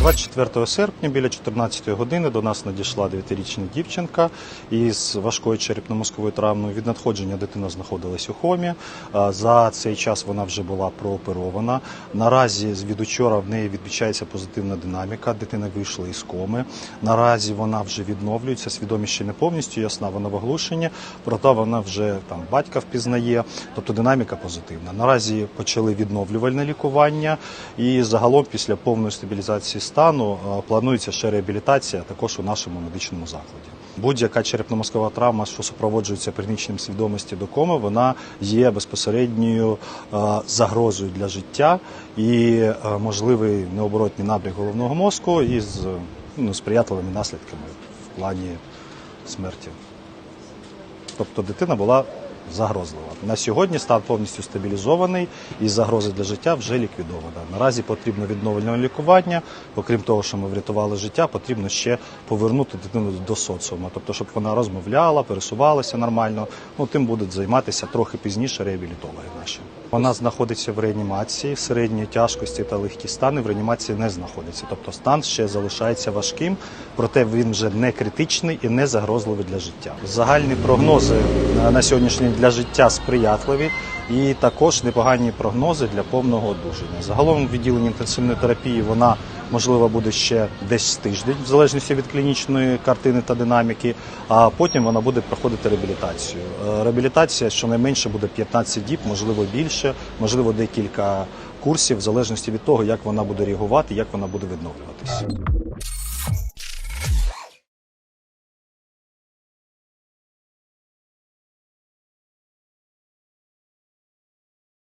24 серпня біля 14 години до нас надійшла 9-річна дівчинка із важкою черепно-мозковою травмою. Від надходження дитина знаходилась у комі. А, За цей час вона вже була прооперована. Наразі від учора в неї відмічається позитивна динаміка. Дитина вийшла із коми. Наразі вона вже відновлюється. Свідомість ще не повністю ясна. Вона в оглушенні, проте вона вже там батька впізнає. Тобто динаміка позитивна. Наразі почали відновлювальне лікування, і загалом після повної стабілізації стану е, планується ще реабілітація також у нашому медичному закладі. Будь-яка черепно-мозкова травма, що супроводжується пригніченням свідомості до коми, вона є безпосередньою е, загрозою для життя і е, можливий необоротний набряк головного мозку із ну, сприятливими наслідками в плані смерті. Тобто дитина була загрозлива. На сьогодні стан повністю стабілізований і загрози для життя вже ліквідована. Наразі потрібно відновлення лікування. Окрім того, що ми врятували життя, потрібно ще повернути дитину до соціуму, тобто, щоб вона розмовляла, пересувалася нормально. Ну тим будуть займатися трохи пізніше реабілітологи наші. Вона знаходиться в реанімації в середньої тяжкості та легкі стани в реанімації не знаходиться. Тобто стан ще залишається важким, проте він вже не критичний і не загрозливий для життя. Загальні прогнози е, на сьогоднішній день для життя сприятливі. І також непогані прогнози для повного одужання. Загалом в відділенні інтенсивної терапії вона можливо буде ще десь тиждень, в залежності від клінічної картини та динаміки. А потім вона буде проходити реабілітацію. Е, Реабілітація щонайменше буде 15 діб, можливо більше, можливо декілька курсів, в залежності від того, як вона буде реагувати, як вона буде відновлюватися.